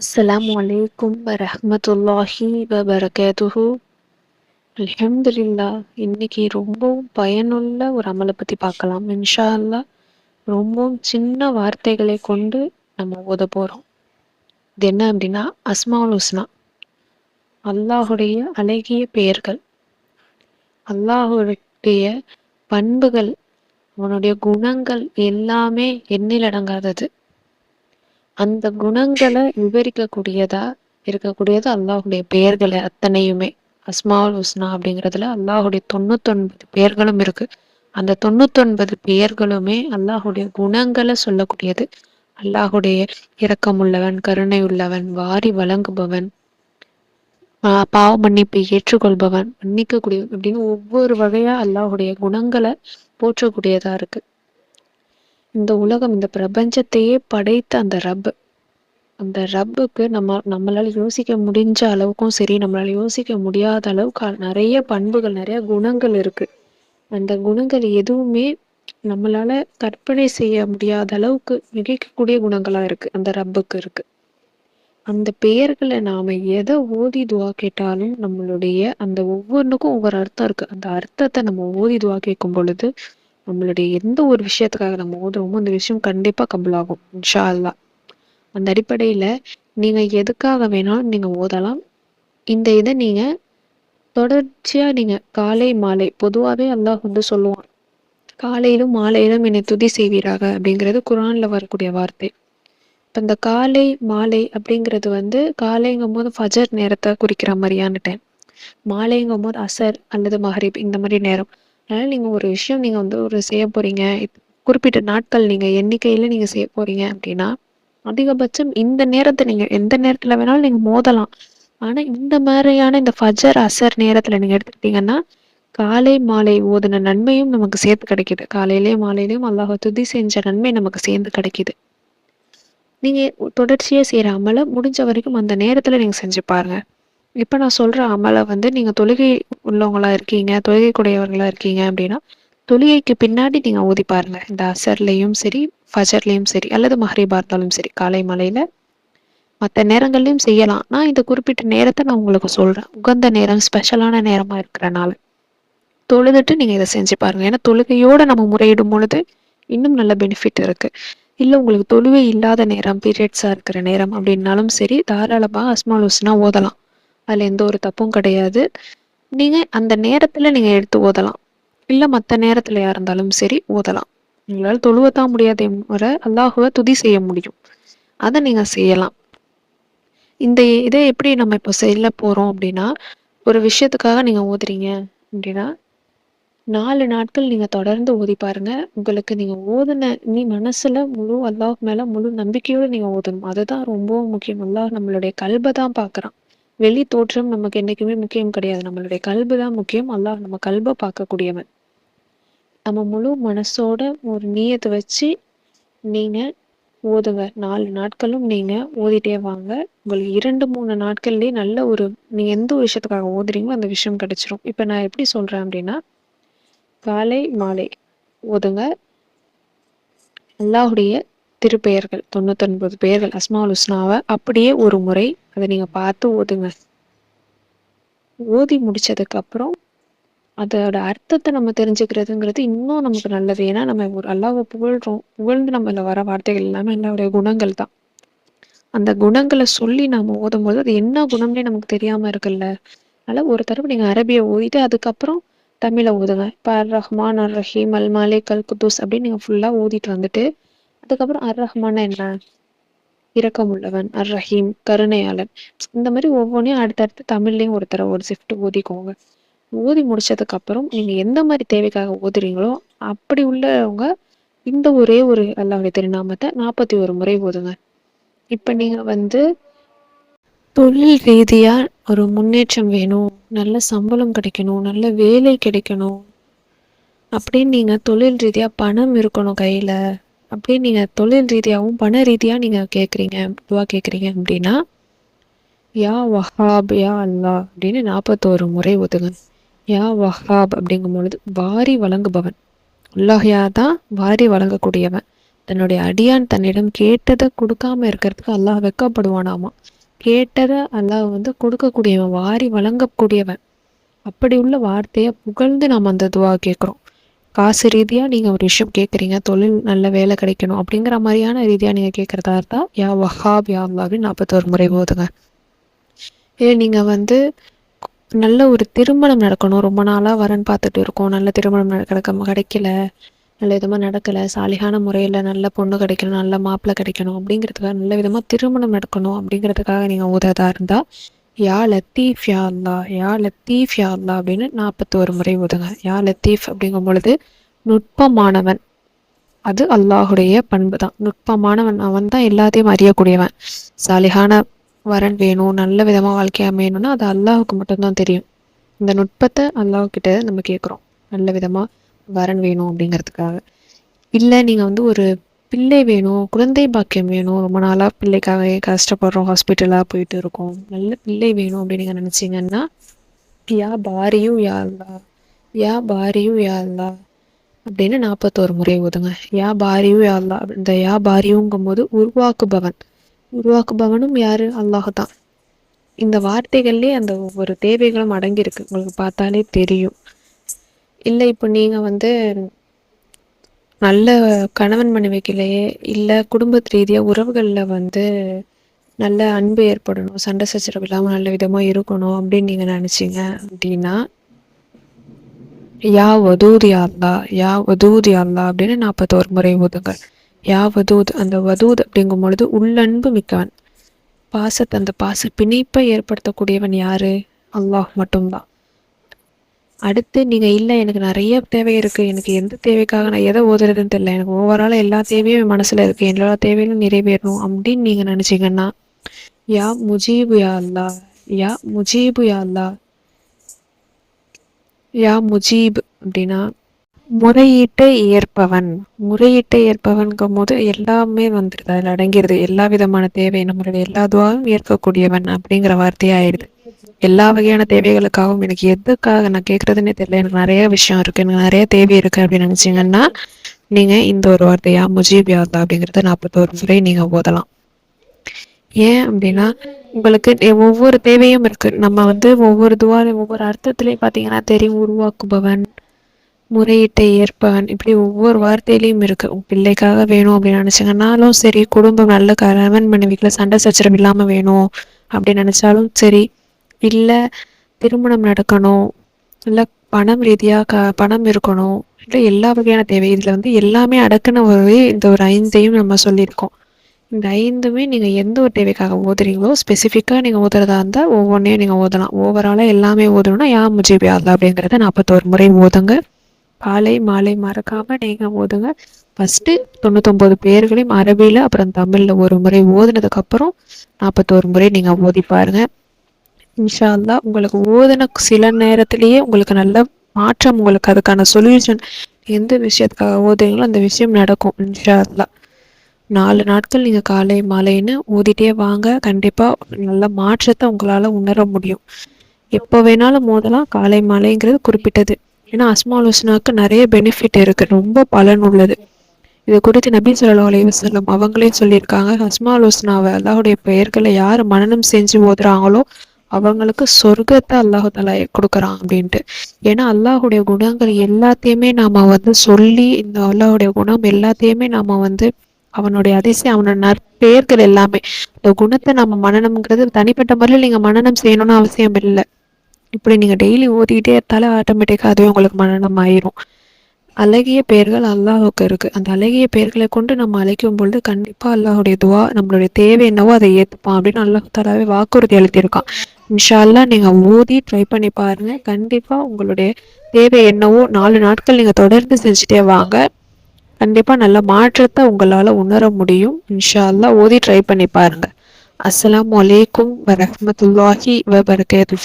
அஸ்ஸலாமு அலைக்கும் வரஹ்மத்துல்லாஹி வபரகாத்துஹு அல்ஹம்துலில்லா இன்னைக்கு ரொம்பவும் பயனுள்ள ஒரு அமலை பற்றி பார்க்கலாம். இன்ஷா அல்லாஹ் ரொம்பவும் சின்ன வார்த்தைகளை கொண்டு நம்ம ஓத போகிறோம் இது என்ன அப்படின்னா அஸ்மாவுல் ஹுஸ்னா. அல்லாஹுடைய அழகிய பெயர்கள். அல்லாஹுடைய பண்புகள் அவனுடைய குணங்கள் எல்லாமே எண்ணிலடங்காதது அந்த குணங்களை விவரிக்கக்கூடியதா இருக்கக்கூடியது அல்லாஹுடைய பெயர்களை அத்தனையுமே. அஸ்மாவுல் ஹுஸ்னா அப்படிங்கிறதுல அல்லாஹுடைய தொண்ணூத்தொன்பது பெயர்களும் இருக்கு. அந்த தொண்ணூத்தொன்பது பெயர்களுமே அல்லாஹுடைய குணங்களை சொல்லக்கூடியது. அல்லாஹுடைய இரக்கமுள்ளவன் கருணை உள்ளவன் வாரி வழங்குபவன் ஆஹ் பாவ மன்னிப்பை ஏற்றுக்கொள்பவன் மன்னிக்கக்கூடிய அப்படின்னு ஒவ்வொரு வகையா அல்லாஹுடைய குணங்களை போற்றக்கூடியதா இருக்கு. இந்த உலகம் இந்த பிரபஞ்சத்தையே படைத்த அந்த ரப் அந்த ரப்புக்கு நம்ம நம்மளால யோசிக்க முடிஞ்ச அளவுக்கும் சரி நம்மளால யோசிக்க முடியாத அளவுக்கு நிறைய பண்புகள் நிறைய குணங்கள் இருக்கு. அந்த குணங்கள் எதுவுமே நம்மளால கற்பனை செய்ய முடியாத அளவுக்கு மிகைக்கக்கூடிய குணங்களா இருக்கு அந்த ரப்புக்கு இருக்கு. அந்த பெயர்களை நாம எதை ஓதி துவா கேட்டாலும் நம்மளுடைய அந்த ஒவ்வொன்றுக்கும் ஒவ்வொரு அர்த்தம் இருக்கு. அந்த அர்த்தத்தை நம்ம ஓதி துவா கேட்கும் பொழுது நம்மளுடைய எந்த ஒரு விஷயத்துக்காக நம்ம ஓதுறோமோ அந்த விஷயம் கண்டிப்பா கம்பலாகும் இன்ஷா அல்லா அந்த அடிப்படையில நீங்க எதுக்காக வேணாலும் நீங்க ஓதலாம். இந்த இதை நீங்க தொடர்ச்சியா நீங்க காலை மாலை பொதுவாகவே அல்லாஹ் வந்து சொல்லுவான். காலையிலும் மாலையிலும் என்னை துதி செய்வீராக அப்படிங்கிறது குரான்ல வரக்கூடிய வார்த்தை. இப்போ இந்த காலை மாலை அப்படிங்கிறது வந்து காலைங்கும் போது ஃபஜர் நேரத்தை குறிக்கிற மாதிரியான டைம் மாலைங்கும் போது அசர் அல்லது மஹரிப் இந்த மாதிரி நேரம். அதனால நீங்க ஒரு விஷயம் நீங்க வந்து ஒரு செய்ய போறீங்க. குறிப்பிட்ட நாட்கள் நீங்க எண்ணிக்கையில நீங்க செய்ய போறீங்க அப்படின்னா அதிகபட்சம் இந்த நேரத்தை நீங்க எந்த நேரத்துல வேணாலும் நீங்க மோதலாம். ஆனா இந்த மாதிரியான இந்த ஃபஜர் அசர் நேரத்துல நீங்க எடுத்துக்கிட்டீங்கன்னா காலை மாலை ஓதுன நன்மையும் நமக்கு சேர்த்து கிடைக்குது. காலையிலயும் மாலையிலயும் அல்லாஹ் துதி செஞ்ச நன்மை நமக்கு சேர்ந்து கிடைக்குது. நீங்க தொடர்ச்சியா செய்யற அமலை முடிஞ்ச வரைக்கும் அந்த நேரத்துல நீங்க செஞ்சு பாருங்க. இப்போ நான் சொல்கிற அமலை வந்து நீங்கள் தொழுகை உள்ளவங்களா இருக்கீங்க தொழுகை இருக்கீங்க அப்படின்னா தொழுகைக்கு பின்னாடி நீங்கள் ஊதி பாருங்க. இந்த அசர்லேயும் சரி ஃபஜர்லேயும் சரி அல்லது மஹரீபா இருந்தாலும் சரி காலை மலையில் மற்ற நேரங்கள்லையும் செய்யலாம். நான் இந்த குறிப்பிட்ட நேரத்தை நான் உங்களுக்கு சொல்கிறேன் உகந்த நேரம் ஸ்பெஷலான நேரமாக இருக்கிறனால. தொழுதுட்டு நீங்கள் இதை செஞ்சு பாருங்கள் ஏன்னா தொழுகையோடு நம்ம முறையிடும் பொழுது இன்னும் நல்ல பெனிஃபிட் இருக்குது இல்லை உங்களுக்கு தொழுவே இல்லாத நேரம் பீரியட்ஸாக இருக்கிற நேரம் அப்படின்னாலும் சரி தாராளமாக அஸ்மால் ஓதலாம். அதில் எந்த ஒரு தப்பும் கிடையாது. நீங்கள் அந்த நேரத்தில் நீங்கள் எடுத்து ஓதலாம். இல்லை மற்ற நேரத்தில் யார் இருந்தாலும் சரி ஓதலாம். உங்களால் தொழுவத்தான் முடியாத முறை அல்லாஹுவை துதி செய்ய முடியும். அதை நீங்கள் செய்யலாம். இந்த இதை எப்படி நம்ம இப்போ செய்ய போகிறோம் அப்படின்னா ஒரு விஷயத்துக்காக நீங்கள் ஓதுறீங்க அப்படின்னா நாலு நாட்கள் நீங்க தொடர்ந்து ஓதி பாருங்க. உங்களுக்கு நீங்க ஓதுன நீ மனசுல முழு அல்லாஹ் மேல முழு நம்பிக்கையோட நீங்க ஓதணும். அதுதான் ரொம்பவும் முக்கியம். அல்லாஹ் நம்மளுடைய கல்பை தான் பாக்குறான் வெளி தோற்றம் நமக்கு என்னைக்குமே முக்கியம் கிடையாது. நம்மளுடைய கல்பு தான் முக்கியம். அல்லாஹ் நம்ம கல்பை பார்க்கக்கூடியவன். நம்ம முழு மனசோட ஒரு நீயத்தை வச்சு நீங்கள் ஓதுங்க. நாலு நாட்களும் நீங்கள் ஓதிட்டே வாங்க. உங்களுக்கு இரண்டு மூணு நாட்கள்லேயே நல்ல ஒரு நீங்கள் எந்த ஒரு விஷயத்துக்காக ஓதுறீங்களோ அந்த விஷயம் கிடைச்சிரும். இப்போ நான் எப்படி சொல்கிறேன் அப்படின்னா காலை மாலை ஓதுங்க. அல்லாஹுடைய திருப்பெயர்கள் தொண்ணூத்தொன்பது பெயர்கள் அஸ்மாவுல் ஹுஸ்னாவை அப்படியே ஒரு முறை அதை நீங்க பார்த்து ஓதுங்க. ஓதி முடிச்சதுக்கு அப்புறம் அதோட அர்த்தத்தை நம்ம தெரிஞ்சுக்கிறதுங்கிறது இன்னும் நமக்கு நல்லது. ஏன்னா நம்ம ஒரு அல்லாவை புகழ்றோம். புகழ்ந்து நம்மள வர வார்த்தைகள் எல்லாமே எல்லாருடைய குணங்கள் தான். அந்த குணங்களை சொல்லி நாம ஓதும் போது அது என்ன குணம்னே நமக்கு தெரியாம இருக்குல்ல? அதனால ஒரு தடவை நீங்க அரபியை ஓதிட்டு அதுக்கப்புறம் தமிழை ஓதுங்க. இப்போ ரஹ்மான் அர் ரஹீம் அல் மாலிக் அல் குத்தூஸ் அப்படின்னு நீங்கள் ஃபுல்லாக ஓதிட்டு வந்துட்டு அதுக்கப்புறம் அர் ரஹ்மான் என்ன இரக்கம் உள்ளவன் அர் ரஹீம் கருணையாளன். இந்த மாதிரி ஒவ்வொன்றையும் அடுத்தடுத்து தமிழ்லையும் ஒரு தடவை ஒரு ஷிஃப்ட் ஓதிக்கோங்க. ஓதி முடிச்சதுக்கு அப்புறம் நீங்க எந்த மாதிரி தேவைக்காக ஓதுறீங்களோ அப்படி உள்ளவங்க இந்த ஒரே ஒரு அல்லாவுடைய திருநாமத்தை நாற்பத்தி ஒரு முறை ஓதுங்க. இப்போ நீங்கள் வந்து தொழில் ரீதியாக ஒரு முன்னேற்றம் வேணும் நல்ல சம்பளம் கிடைக்கணும் நல்ல வேலை கிடைக்கணும் அப்படின்னு நீங்கள் தொழில் ரீதியாக பணம் இருக்கணும் கையில். அப்படின்னு நீங்கள் தொழில் ரீதியாகவும் பண ரீதியாக நீங்கள் கேட்குறீங்க துவா கேட்குறீங்க அப்படின்னா யா வஹாப் யா அல்லா அப்படின்னு நாற்பத்தோரு முறை ஒதுங்க யா வஹாப் அப்படிங்கும் பொழுது வாரி வழங்குபவன். அல்லாஹியா தான் வாரி வழங்கக்கூடியவன். தன்னுடைய அடியான் தன்னிடம் கேட்டதை கொடுக்காம இருக்கிறதுக்கு அல்லாஹ் வெக்கப்படுவானாமா? கேட்டதை அல்லாஹ் வந்து கொடுக்கக்கூடியவன் வாரி வழங்கக்கூடியவன். அப்படி உள்ள வார்த்தையை புகழ்ந்து நாம் அந்த துவா கேட்குறோம் காசு ரீதியாக நீங்கள் ஒரு விஷயம் கேட்குறீங்க தொழில் நல்ல வேலை கிடைக்கணும் அப்படிங்கிற மாதிரியான ரீதியாக நீங்கள் கேட்குறதா இருந்தால் யா வஹாப் யா அல்லா அப்படின்னு நாற்பத்தோரு முறை போதுங்க. ஏ நீங்கள் வந்து நல்ல ஒரு திருமணம் நடக்கணும் ரொம்ப நாளாக வரன் பார்த்துட்டு இருக்கோம் நல்ல திருமணம் நடக்க கிடைக்கல நல்ல விதமாக நடக்கலை சாலிகான முறையில் நல்ல பொண்ணு கிடைக்கணும் நல்ல மாப்பிள்ளை கிடைக்கணும் அப்படிங்கிறதுக்காக நல்ல விதமாக திருமணம் நடக்கணும் அப்படிங்கிறதுக்காக நீங்கள் உதவதா இருந்தால் யா லத்தீஃப் யா அல்லா யா லத்தீஃப் யா அல்லா அப்படின்னு நாற்பத்தோரு முறை ஓதுங்க யா லத்தீஃப் அப்படிங்கும் பொழுது நுட்பமானவன். அது அல்லாஹுடைய பண்பு தான் நுட்பமானவன். அவன் தான் எல்லாத்தையும் அறியக்கூடியவன். சாலிகான வரன் வேணும் நல்ல விதமாக வாழ்க்கையாக அமையணும்னா அது அல்லாஹுக்கு மட்டும்தான் தெரியும். இந்த நுட்பத்தை அல்லாஹ்கிட்ட நம்ம கேட்குறோம் நல்ல விதமாக வரன் வேணும் அப்படிங்கிறதுக்காக. இல்லை நீங்கள் வந்து ஒரு பிள்ளை வேணும் குழந்தை பாக்கியம் வேணும். ரொம்ப நாளாக பிள்ளைக்காக கஷ்டப்படுறோம் ஹாஸ்பிட்டலாக போயிட்டு இருக்கோம். நல்ல பிள்ளை வேணும் அப்படின்னு நீங்கள் நினச்சிங்கன்னா யா பாரியும் யாழ்லா யா பாரியும் யாழ்லா அப்படின்னு நாற்பத்தோரு முறை ஓதுங்க. யா பாரியும் யாழ்லா இந்த யா பாரியுங்கும் போது உருவாக்குபவன். உருவாக்குபவனும் யாரு? அல்லாஹ் தான் இந்த வார்த்தைகள்லேயே அந்த ஒவ்வொரு தேவைகளும் அடங்கியிருக்கு. உங்களுக்கு பார்த்தாலே தெரியும். இல்லை இப்போ நீங்கள் வந்து நல்ல கணவன் மனைவிக்கிலேயே இல்லை குடும்பத்து ரீதியாக உறவுகளில் வந்து நல்ல அன்பு ஏற்படணும் சண்டை சச்சரவு இல்லாமல் நல்ல விதமாக இருக்கணும் அப்படின்னு நீங்கள் நினச்சிங்க அப்படின்னா யா வதூதி அல்லா யா வதூதி அல்லா அப்படின்னு நாற்பத்தோரு முறை ஓதுங்க. யா வதூத் அந்த வதூத் அப்படிங்கும் பொழுது உள்ளன்பு மிக்கவன். பாசத்தை அந்த பாச பிணைப்பை ஏற்படுத்தக்கூடியவன் யாரு? அல்லாஹ் மட்டும்தான். அடுத்து நீங்கள் இல்லை எனக்கு நிறைய தேவை இருக்குது எனக்கு எந்த தேவைக்காக நான் எதை ஓதுறதுன்னு தெரியல. எனக்கு ஓவரால் எல்லா தேவையும் மனசில் இருக்குது எல்லா தேவையும் நிறைவேறணும். அப்படின்னு நீங்கள் நினச்சிங்கன்னா யா முஜீபு யா அல்லா. யா முஜீபு யா அல்லா. யா முஜீப் அப்படின்னா முறையீட்டை ஏற்பவன். முறையீட்டை ஏற்பவன்கும் போது எல்லாமே வந்துடுது. அதில் அடங்கிடுது. எல்லா விதமான தேவை நம்மளுடைய எல்லா துவாவும் ஏற்கக்கூடியவன் அப்படிங்கிற வார்த்தையாயிடுது. எல்லா வகையான தேவைகளுக்காகவும் எனக்கு எதுக்காக நான் கேட்குறதுன்னே தெரியல. எனக்கு நிறைய விஷயம் இருக்குது எனக்கு நிறைய தேவை இருக்குது அப்படின்னு நினச்சிங்கன்னா நீங்கள் இந்த ஒரு வார்த்தையா முஜீப் யாத்தா அப்படிங்கிறத நாற்பத்தோரு முறை நீங்கள் ஓதலாம். ஏன் அப்படின்னா உங்களுக்கு ஒவ்வொரு தேவையும் இருக்குது நம்ம வந்து ஒவ்வொரு துவாலையும் ஒவ்வொரு அர்த்தத்துலேயும் பார்த்தீங்கன்னா தெரியும் உருவாக்குபவன் முறையீட்டை ஏற்பவன் இப்படி ஒவ்வொரு வார்த்தையிலையும் இருக்குது பிள்ளைக்காக வேணும் அப்படின்னு நினச்சிங்கன்னாலும் சரி குடும்பம் நல்ல கணவன் மனைவிக்குள்ள சண்டை சச்சரவு இல்லாமல் வேணும் அப்படின்னு நினச்சாலும் சரி இல்லை திருமணம் நடக்கணும் இல்லை பணம் ரீதியாக க பணம் இருக்கணும் இல்லை எல்லா வகையான தேவை. இதில் வந்து எல்லாமே அடக்குன ஒரு இந்த ஒரு ஐந்தையும் நம்ம சொல்லியிருக்கோம். இந்த ஐந்துமே நீங்கள் எந்த ஒரு தேவைக்காக ஓதுறீங்களோ ஸ்பெசிஃபிக்காக நீங்கள் ஓதுறதா இருந்தால் ஒவ்வொன்றையும் நீங்கள் ஓதலாம் ஓவராலாக எல்லாமே ஓதணும்னா யா முஜிபி ஆகல அப்படிங்கிறத நாற்பத்தோரு முறை ஓதுங்க காலை மாலை மறக்காமல் நீங்கள் ஓதுங்க ஃபஸ்ட்டு தொண்ணூத்தொம்பது பேர்களையும் அரபியில் அப்புறம் தமிழில் ஒரு முறை ஓதுனதுக்கப்புறம் நாற்பத்தோரு முறை நீங்கள் ஓதி பாருங்கள் இன்ஷா அல்லா உங்களுக்கு ஓதுன சில நேரத்திலேயே உங்களுக்கு நல்ல மாற்றம் உங்களுக்கு அதுக்கான சொல்யூஷன் எந்த விஷயத்துக்காக ஓதுறீங்களோ அந்த விஷயம் நடக்கும் இன்ஷா அல்லா நாலு நாட்கள் நீங்கள் காலை மாலைன்னு ஓதிட்டே வாங்க. கண்டிப்பாக நல்ல மாற்றத்தை உங்களால் உணர முடியும். எப்போ வேணாலும் மோதலாம் காலை மாலைங்கிறது குறிப்பிட்டது. ஏன்னா அஸ்மால் நிறைய பெனிஃபிட் இருக்குது ரொம்ப பலன் உள்ளது. இது குறித்து நபி சொல்லா அலைவசல்லம் அவங்களே சொல்லியிருக்காங்க. அஸ்மால் ஹுஸ்னாவை அல்லாஹுடைய பெயர்களை யார் மனநம் செஞ்சு ஓதுறாங்களோ அவங்களுக்கு சொர்க்கத்தை அல்லாஹு தலா கொடுக்குறான் அப்படின்ட்டு. ஏன்னா அல்லாஹுடைய குணங்கள் எல்லாத்தையுமே நாம வந்து சொல்லி இந்த அல்லாஹுடைய குணம் எல்லாத்தையுமே நாம வந்து அவனுடைய அதிசயம் அவனோட நற்பெயர்கள் எல்லாமே. இந்த குணத்தை நம்ம மனநம்ங்கிறது தனிப்பட்ட முறையில் நீங்க மனநம் செய்யணும்னு அவசியம் இல்லை. இப்படி நீங்க டெய்லி ஓதிக்கிட்டே தலை ஆட்டோமேட்டிக்கா அதுவே உங்களுக்கு மனநம் ஆயிரும். அழகிய பெயர்கள் அல்லாஹுக்கு இருக்கு. அந்த அழகிய பெயர்களை கொண்டு நம்ம அழைக்கும் பொழுது கண்டிப்பா அல்லாஹுடைய துவா நம்மளுடைய தேவை என்னவோ அதை ஏற்றுப்பான் அப்படின்னு அல்லாஹ் தலாவே வாக்குறுதி அளித்திருக்கான். இன்ஷால்லா நீங்கள் ஊதி ட்ரை பண்ணி பாருங்கள் கண்டிப்பாக உங்களுடைய தேவை என்னவோ நாலு நாட்கள் நீங்கள் தொடர்ந்து செஞ்சுட்டே வாங்க. கண்டிப்பாக நல்ல மாற்றத்தை உங்களால் உணர முடியும். இன்ஷால்லா ஊதி ட்ரை பண்ணி பாருங்கள் அஸ்லாம் வலைக்கும் வரமத்துல்லாஹி வபர்கேது